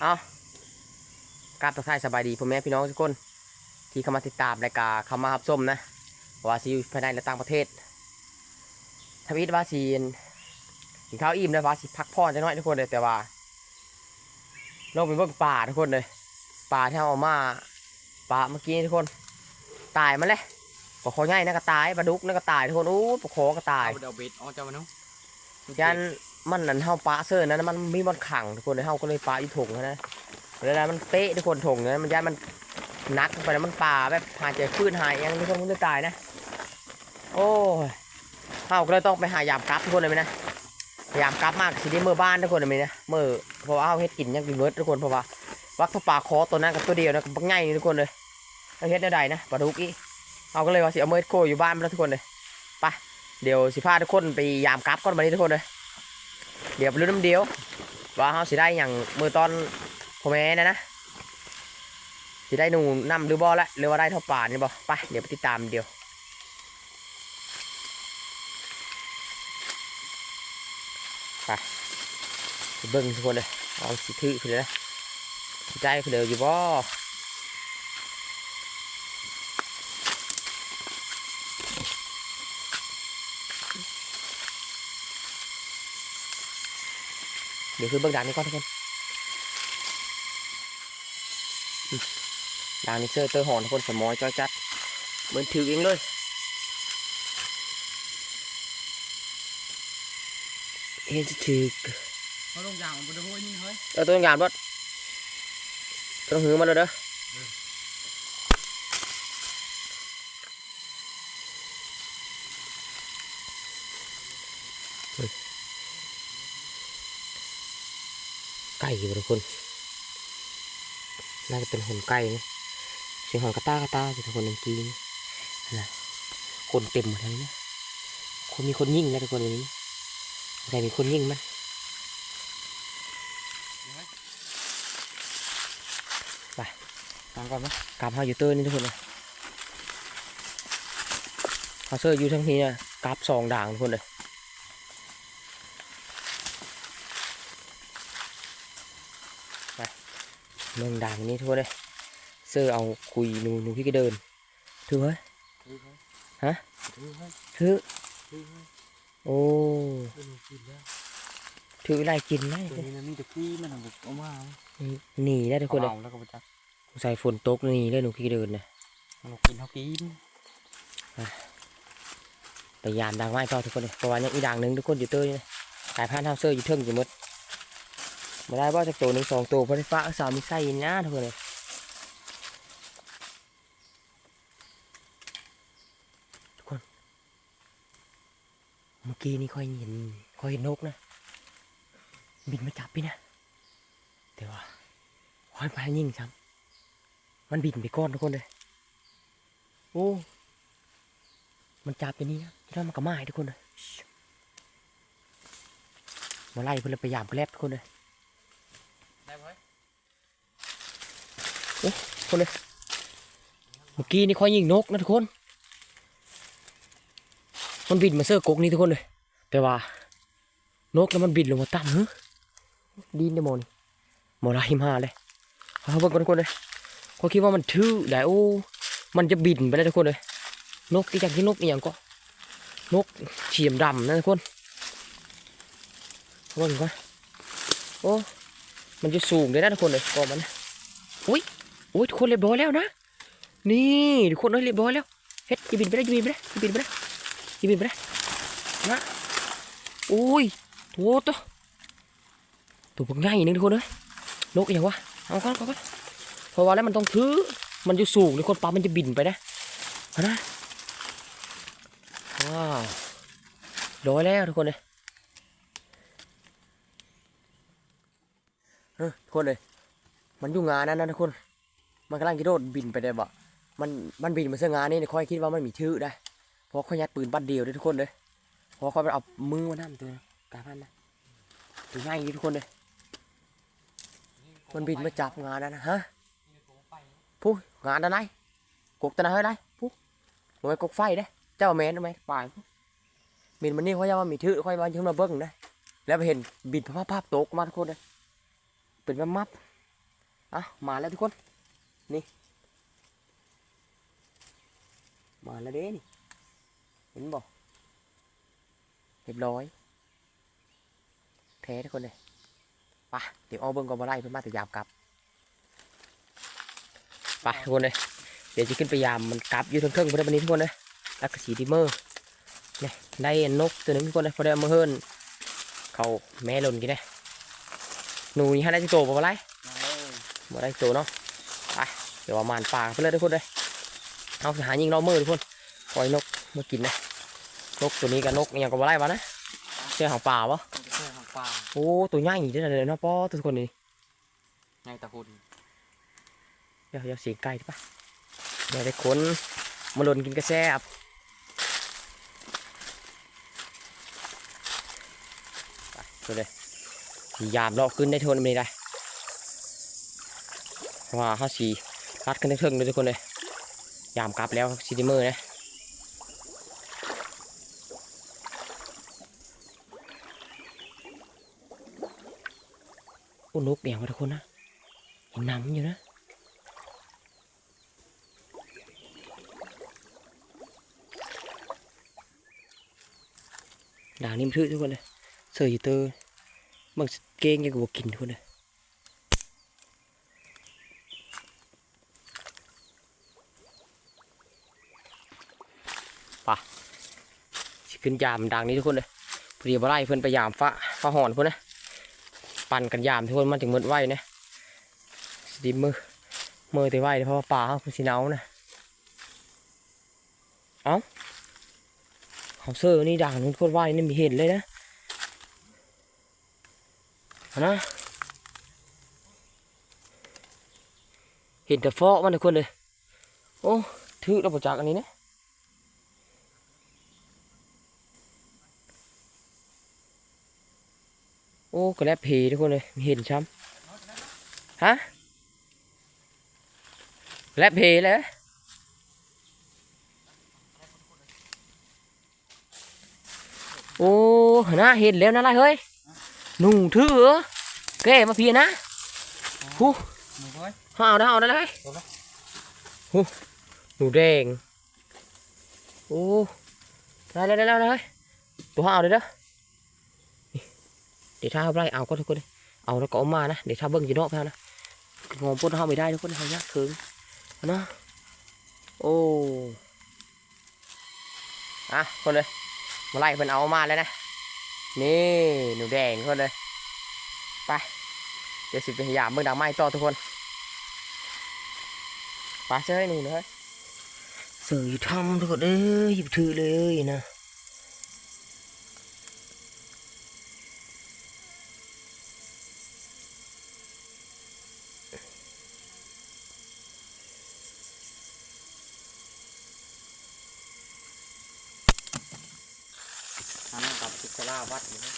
เอากราบทักทายสบายดีพ่อแม่พี่น้องทุกคน ที่เข้ามาติดตามรายการเข้ามารับชมนะว่าซีอยู่ภายในและต่างประเทศทวิตว่าซีกินข้าวอิ่มแล้วว่าสิพักผ่อนจะน้อยทุกคนเลยแต่ว่าลงไปเบิ่งป่าทุกคนเลยป่าที่เราเอามาป่าเมื่อกี้ทุกคน ตายมาเลยปลาคอใหญ่นั่นก็ตายปลาดุกนั่นก็ตายทุกคนอู้ปลาคอก็ตายเอาเดาเบ็ดอ๋อเจ้ามันเนาะยัน มันนั่นเฮาปลาเสื้อนั้นมันมีมันขังทุกคนเลยเฮาก็เลยปลาอีถุงนะเวลามันเป๊ะทุกคนถุงนั้นมันยันมันนัดไปแล้วมันปลาแบบหายใจฟื้นหายยังทุกคนมันจะตายนะ โอ้ยเฮาก็เลยต้องไปหายามกลับทุกคนเลยไหมนะยามกลับมากสิได้เมื่อบ้านทุกคนเลยไหมนะเมื่อเพราะว่าเฮาเฮ็ดกินยังกินเบิร์ดทุกคนเพราะว่าวักพวกปลาคอตัวนั้นกับตัวเดียวนะกับบักใหญ่นี่ทุกคนเลยเอาเฮ็ดได้ใดนะปลาดุกอีเอาก็เลยว่าสิเอาเมื่อโคอยู่บ้านไปแล้วทุกคนเลยไปเดี๋ยวสิพาทุกคนไปยามกลับก่อนมานี้ทุกคนเลย เดี๋ยวไปรู้น้ำเดียว ว่าเขาสิได้อย่างมือตอนพ่อแม่นะนะสิได้หนูนำหรือบอละหรือว่าได้เท่าป่านนี่บอไปเดี๋ยวไปติดตามเดียวไปเบิ้งทุกคนเลยเอาสิถือขึ้นเลยนะสิใจขึ้นเลยอยู่บ่เดี๋ยวคือเบิ้งด่านนี้ก่อนทุกคนอืมด่านนี้เซอร์เตอร์หอนทุกคนสมอยจ้อยจัด เหมือนถือเองเลยเห็นจะถือเขาลงยางบนห้วยนี่เฮ้ยเออตัวอย่างบดต้องหือมาเลยเด้อ อยู่ทุกคน น่าจะเป็นหนไก่นะเสียงหอนกระต้ากระต้าอยู่ทุกคนเมื่อกี้นี่นะคนเต็มหมดเลยนะคนมีคนยิ่งนะทุกคนวันนี้แต่มีคนยิ่งมั้ยตามก่อนไหมกลับเฮาอยู่เตอร์นี่ทุกคนเลยเฮาเซอร์อยู่ทั้งทีเนี่ยกราบสองด่างทุกคนเลยไป เมืองด่างนี้ทุกคนเลยเซอร์เอาคุยหนูหนูพี่ก็เดินถือเฮ้ยถือเฮ้ยฮะถือเฮ้ยถือถือเฮ้ยโอ้เป็นกินแล้วถืออะไรกินได้ตัวนี้นะมีแต่ขี้มันเอาเอามาหนีได้ทุกคนเลยเอาแล้วก็ไปจับใส่ฝนตกหนีได้หนูพี่ก็เดินนะมันกินเขากินพยายามดังไม้ต่อทุกคนเลยเพราะว่ายังอีกด่างหนึ่งทุกคนอยู่เตอร์นี่นะสายพันธุ์เฮาเซอร์อยู่เทิงอยู่หมด มาได้ว่าจากตัวหนึ่งสองตัวเพราะไฟฟ้าสาวมีไส้นะทุกคนเลยทุกคน เมื่อกี้นี่ค่อยเห็นค่อยเห็นนกนะ บินมาจับพี่นะแต่ว่าค่อยไปยิงซ้ำมันบินไปก้อนทุกคนเลย โอ้ มันจับอย่างนี้นะแล้วมันก็มาให้ทุกคนเลยมาไล่เพื่อพยายามไปแลบทุกคนเลย ได้ไหม คนเลยเมื่อกี้นี่ค่อยยิงนกนะทุกคน มันบินมาเสื้อกกนี่ทุกคนเลยแต่ว่า นกแล้วมันบินลงมาต่ำเฮ้ดินเดโมนี่โมไล่มาเลยเอาเบิ่งก่อนคนเลยเขาคิดว่ามันทื่อได้โอ้มันจะบินไปแล้วทุกคนเลย นกที่จากที่นกอีหยังก็นกเฉียมดำนะทุกคนเอาเบิ่งก่อนโอ้ มันจะสูงเลยนะทุกคนเลยกอมันอุ้ย โอ้ยทุกคนเรียบร้อยแล้วนะ นี่ทุกคนเอ้ยเรียบร้อยแล้วเฮ็ดอย่าบินไปได้อย่าบินไปได้อย่าบินไปได้อย่าบินไปได้นะโอ้ยโถ่ตัวตัวพวกง่ายนึงทุกคนเอ้ยนกอย่างวะเอาก่อนก่อนพราะว่าแล้วมันต้องถือมันจะสูงทุกคนปลามันจะบินไปนะเอานะว้าวร้อยแล้วทุกคนเลยเออทุกคนเลยมันยู่งานนั้นนะทุกคน มันกำลังกิโดดบินไปได้บ่ มันมันบินมาเสื้องานนี่เนี่ยค่อยคิดว่ามันมีชื่อได้ เพราะค่อยยัดปืนบัดเดียวเลยทุกคนเลยเพราะค่อยไปเอามือมานั่นตัวกาพันนะตัวง่ายอย่ทุกคนเลย มันบินมาจับงานนั้นนะฮะผู้งานอะไรกกตะนาเฮ้ยไรผู้มันไม่กกไฟเด้ เจ้าแมนทำไมป่าบินมันนี่ค่อยว่ามีชื่อค่อยว่าชื่อมาเบิ้งนะแล้วไปเห็นบินภาพภาพตกมาทุกคนเลยเป็นมับมับอะมาแล้วทุกคน นี่ มาแล้วเด้นี่ เห็นบอกเรียบร้อยแท้ทุกคนเลยไปะเดี๋ยวเอาเบิ้งก่อนมาไล่เพื่อมาแต่ยามกลับไปทุกคนเลยเดี๋ยวจะขึ้นไปยามมันกลับอยู่ทั้งเครื่องเพอได้วันนี้ทุกคนเลยแล้วก็สีดิมเมอร์นี่ได้นกตัวหนึงทุกคนเลยพอได้มาเฮิรนเขาแม่หล่นกินเลยหนูนี่ฮะได้จะโตบ่มาไล่มาเลยบ่ได้โตเนาะ เดี๋ยวเอามานปลาไปเลยทุกคนเลยเอาสิหายิงเรามือทุกคนปล่อยนกมากินนะนกตัวนี้กับนกอหย่างก็บ่ไล่วะนะเสื้อหางป่าวะมันจะเชื่อของปลาโอ้ตัวใหญ่เด้อเลยเนาะป้อทุกคนนี่ในตะคุนเดี๋ยวเดี๋ยวเสียงไก่ดิปะเดี๋ยวได้คนมาหล่นกินกระแซบไปไปเลยสิยามเลาะขึ้นได้ทนไม่ได้ว่าเขาสี รัดขึ้นได้เทิงเลยทุกคนเลยยามกลับแล้วซีดิเมอร์นะโอ้นกเบี่ยงมาทุกคนนะเห็นน้ำอยู่นะด่างนี่มันทื่อทุกคนเลยเสืออยู่เตอร์บางเก้งยังกับบกินทุกคนเลยป่ะสิ ขึ้นยามด่างนี้ทุกคนเลยพอดีบไล่เพื่อนไปยามฟ้าฟ้าหอนเพื่อนนะปั่นกันยามทุกคนมันถึงมืดไหวนะสติมือมือแต่ไหวเพราะว่าป่าเขาเป็นสีหนานะเอ้าเขาเซอร์นี่ด่างนู้นโคตรว่ายนี่มีเห็นเลยนะนะเห็นแต่ฟอกมันทุกคนเลยโอ้ถือเราประจักอันนี้นะ อ้กระแลบเพทุกคนเลยมีเห็นช้ำฮะกระแลบเพเลยโอ้นะเห็นแล้วนะไรเฮ้ยหนุ่งถือเหรอแกมาพี่นะหูหนูเว้ยเอาได้เอาได้เลยหูหนูแดงโอ้ได้ได้ได้ได้เลยตัวเอาเลยเด้อนี่ เดี๋ยวถ้าเอาไรเอาก็ทุกคนเลยเอาแล้วก็เอามานะเดี๋ยวถ้าเบิ้งจีโน่แพ้นะงอมปุ่นเอาไม่ได้ทุกคนเขายากถึงนะโอ้อะคนเลยมาไล่เพิ่นเอามาแล้วนะนี่หนูแดงคนเลยไปเดี๋ยวสิไปพยายามเบิ่งดางไม้ต่อทุกคนปลาเชื่อให้หนูเลยเสืออยู่ทำทุกคนเอ้ยหยิบถือเลยนะอันนั้นกับ สุสลาวัดอยู่นะ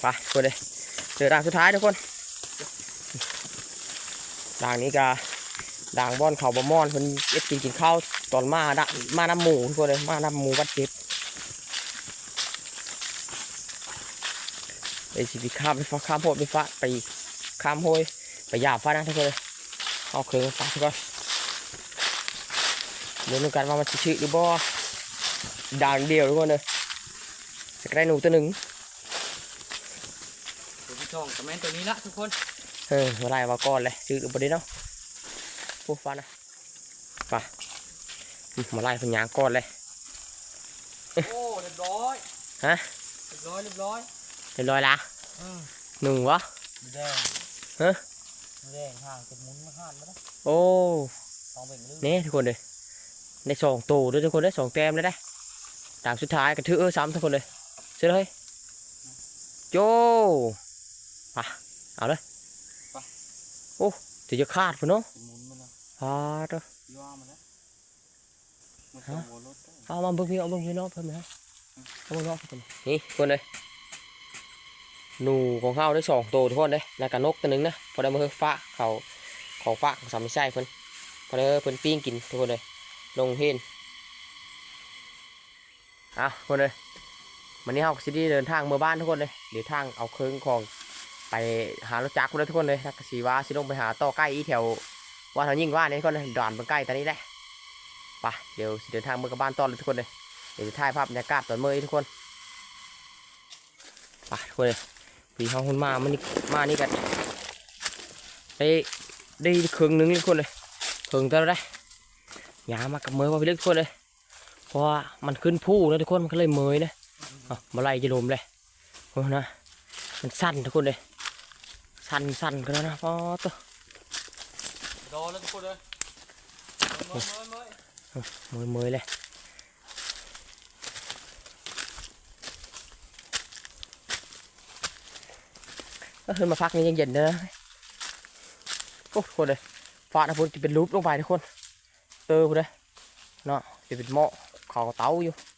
ไปคนเลยเจอด่างสุดท้ายทุกคนด่างนี้ก็ด่างบอนเขาบะม่อนเพิ่นเอ็ดกินกินข้าวตอนมาดมาน้ำหมูทุกคนเลยมาน้ำหมูวัดเจ็บไอ้สิไปข้ามไปฟ้าข้ามโพดไปฟ้าไปข้ามโพยไปหยาบฟ้านะทุกคนเลยเอาเครื่องฟ้าทุกคนเดี๋ยวดูกันว่ามันชื่อหรือบ่ด่างเดียวทุกคนเลย จะได้หนูตัวหนึ่งตัวที่สองคอมเมนต์ตัวนี้ละทุกคน เออมาไล่มาก่อนเลยจืดอุบดีเนาะปุ๊บฟันนะไปอืมมาไล่เพันยางก่อนเลย โอ้เรียบร้อย ฮะ เรียบร้อยเรียบร้อยเรียบร้อยละเออหนึ่งวะหมูแดงฮะหมูแดงห่างจะหมุนมาห่านมาแล้วโอ้สองเบ่งลึกนี่ทุกคนเลยได้สองตัวด้วยทุกคนได้สองแต้มเลยได้ด่างสุดท้ายกระทือเออซ้ำทุกคนเลย เสร็จเลยโจไปเอาเลยโอ้จะจะขาดพุ่นเนาะจะหมุนมาแล้วขาดเด้อย่อมาแล้วมันจะหัวรถได้เอามาเบิ่งพี่เอาเบิ่งพี่เน้องเพิ่มนะเอาเบิ่งเน้องทุกคนนี่ทุกคนเลยหนูของเขาได้สองตัวทุกคนเลยแล้วก็นกตัวหนึงนะพอได้มาเฮือฟ้าเขาของฟ้าของสามไม่ใช่เพิ่นพอได้เพิ่นปิ้งกินทุกคนเลยลงเห็นอะทุกคนเลย วันนี้เราก็สิได้เดินทางเมื่อบ้านทุกคนเลยเดี๋ยวทางเอาเครื่องของไปหารถจักรเลยทุกคนเลยทักสีว่าสิลงไปหาต่อใกล้อีแถวว่าเขายิ่งว่านี่ทุกคนเลยด่านมันใกล้ตอนนี้แหละไปเดี๋ยวเดินทางเมืองกับบ้านต่อเลยทุกคนเลยเดี๋ยวจะถ่ายภาพบรรยากาศตอนเมื่อีทุกคนไปทุกคนเลยปีห้องคุณมามันนี่มานี่กันได้ได้เครื่องหนึงทุกคนเลยเครื่องตัวได้ยามากับมือมาไปเล็กทุกคนเลยเพราะว่ามันขึ้นผู้แล้วทุกคนมันก็เลยเมยนะ มาไล่จะลมเลยโอ้นะมันสั้นทุกคนเลย สั้นสั้นกันแล้วนะพอตัวรอแล้วทุกคนเลยเมื่อยเมื่อยเมื่อยเมยเมยเลยก็ขึ้นมาพักนี้ยังเย็นเลยนะโอ้ทุกคนเลยฟ้านะพุ่นจะเป็นรูปลงไปทุกคน เตอร์พุ่นเลยเนาะจะเป็นหม้อขอเตาอยู่อ่าก็เลยเล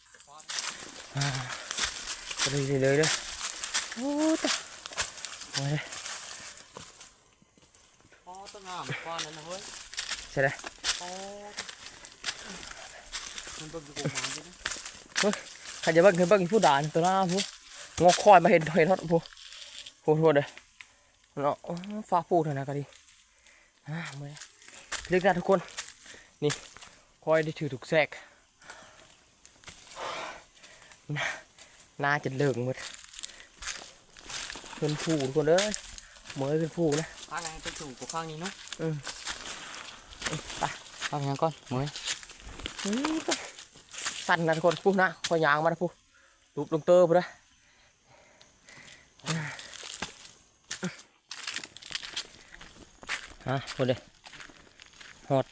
ยเลยโอ้ตัวโอ้ยอ๋อต้นงามฟ้านั่นนะเฮ้ยใช่ไหมอ๋อมันเบิ่งดูกูมาดินะใครจะเบิ่งเคย เบิ่งผู้ด่านตัวหน้าผู้งอกคอยมาเห็นเห็นทอดผู้ผู้ทวดเลยเนาะอ้อฟ้าปูเถอะนะก็ดีอ่าเมื่อยเรียกได้ทุกคน นี่คอยได้ถือถูกแทรก น่าน่าจะเหลืองหมดเพื่อนผู้ทุกคนเอ้ยเมื่อยเพื่อนผู้นะข้างไหนจะสูงกว่าข้างนี้เนาะอืมไปข้างนี้ก่อนเมื่อยอืมไปสั่นนะทุกคนผู้นะคอยยางมานะผู้ลูบลงเตอร์ผู้นะฮะพูดเลยหอด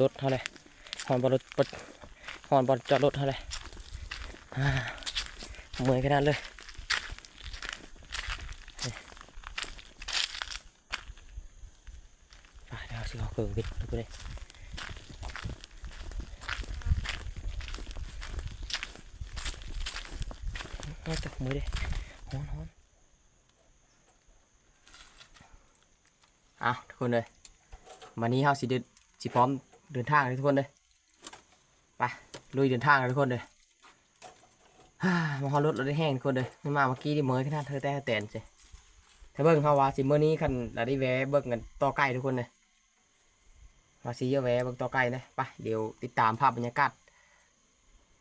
รถเท่าไหรหอดบอลรถบดหอดบอลจอดรถเท่าไหรอ่า เมื่อยขนาดเลยไปเดี๋ยวสิเอาเครื่องบินทุกคนเลยเอาจับมือเลยหอนหอนเอาทุกคนเลยวันนี้เฮาสิเดินสิพร้อมเดินทางเลยทุกคนเลยไปลุยเดินทางเลยทุกคนเลย มาฮอรถเราได้แห้งทุกคนเลยมันมาเมื่อกี้ที่เมยขนาดเธอแต่แตนสิถ้าเบิ้งเขาว่าสิเมื่อนี้คันเราได้แวะเบิ้งกันต่อใกล้ทุกคนเลยว่าสิเยอะแวะเบิ้งต่อใกล้นะไปเดี๋ยวติดตามภาพบรรยากาศ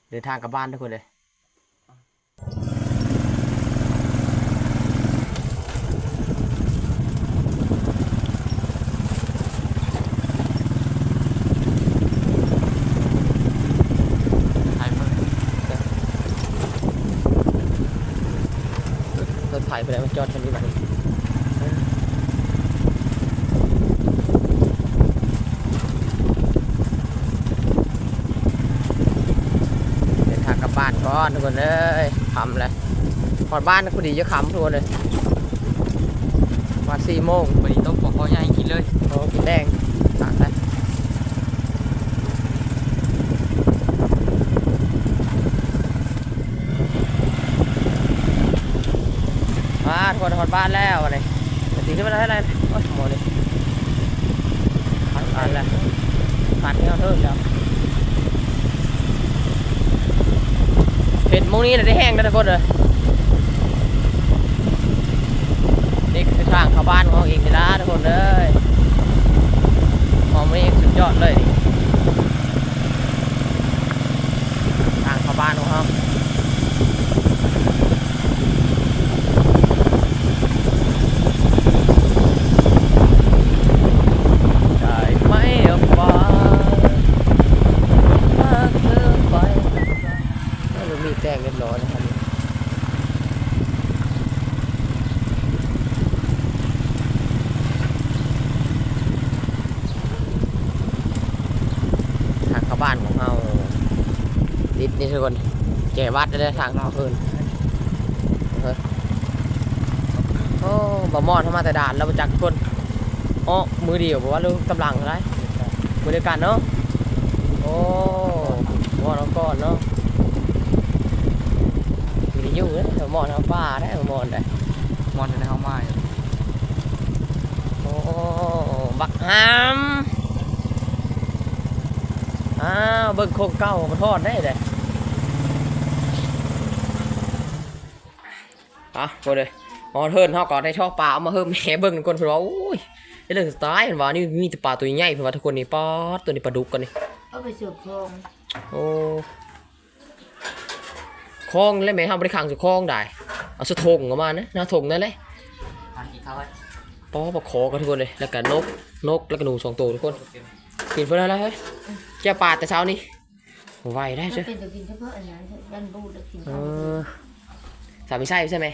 เดินทางกลับบ้านทุกคนเลยเมื่อย ร ถไถไปแล้วมันจอดคันนี้มาดิเดินทางกลับบ้านก่อนทุกคนเลยคำเลยพอดบ้านพอดีจะคำทุกคนเลยมาสี่โมงวันนี้ต้องบอกพ่อใหญ่กินเลยโอ้กินแดงต่างกันมาทุก คนหอดบ้านแล้วอะไรต่ตีขึ้นมาได้ไรโอ้ยหมดเลยผ่านบ้านแล้วผ่านเขาเทิงแล้วเห็ดโมงนี้น่ะได้แห้งแล้วทุกคนเลยนี่คือทางเข้าบ้านของเองนะทุกคนเลยมองไม่เองสุดยอดเลยนี่ทางเข้าบ้านของเขา ได้ไหมเอาฟ้าถ้าเธอไปแล้วมีแจ้งเรียบร้อยนะครับทางเข้า บ้านของเราดิดนี่ทุกคนแจวัดได้ทางเราเพิ่นเฮ้ยโอ้บะมอดเข้ามาแต่ด่านแล้วมาจากทุกคนอ๋อมือเดียวบอกว่าลูกกำลังอะไรมือเดียวกันเนาะโอ้หมอนเอาก่อนเนาะมีได้อยู่เลยหมอนเอาป้าได้หมอนได้มอนในห้องไม้โอ้บักฮาม อ้าวเบิ่งโครงเก่ามาทอดได้เลยอะพอเลยอ๋อเฮิร์นเขาก็ได้ช่อปลาเอามาเพิ่มแหเบิ่งทุกคนเพิ่นว่าโอ้ยไอ้เรื่องสไตล์เพิ่นว่านี่มีแต่ปลาตัวใหญ่เพิ่นว่าทุกคนนี่ปอดตัวนี้ปลาดุกกันนี่เอาไปสู่คลองโอ้คลองแล้วแม่เฮาบ่ได้ขังสู่คลองได้เอาสะทงออกมานะหน้าทงนั่นเลยทานกี่เท่าไหร่ปอปลาคอกันทุกคนเลยแล้วก็นกนกแล้วก็หนูสองตัวทุกคนเต็มกินเพิ่นแล้วเฮ้ย แกปลาแต่เช้านี้ไหวได้มันใช่เป็นจะกินเฉพาะอันนั้นยันบูดแล้วกินเอเอาอสามีใช่ใช่ไหม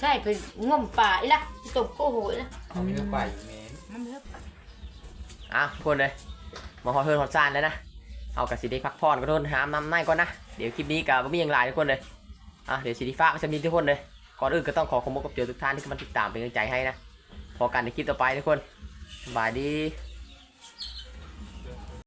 ใช่เป็นง่วมป่าอีละตบโก้โหยละเอาไปเลือกไปแม่มันเลิกอะทุกคนเลยมาฮอดเฮิร์นฮอดซานแล้วนะเอากับสิได้พักผ่อนก็โดนหามน้ำในก่อนนะเดี๋ยวคลิปนี้กับไม่มีอย่างไรทุกคนเลยอะเดี๋ยวสิไดีฟ้ากจะมีทุกคนเลยก่อนอื่นก็ต้องขอขอบคุณกับเจอทุกท่านที่มาติดตามเป็นกำลังใจให้นะพอกันในคลิปต่อไปทุกคนสบายดีส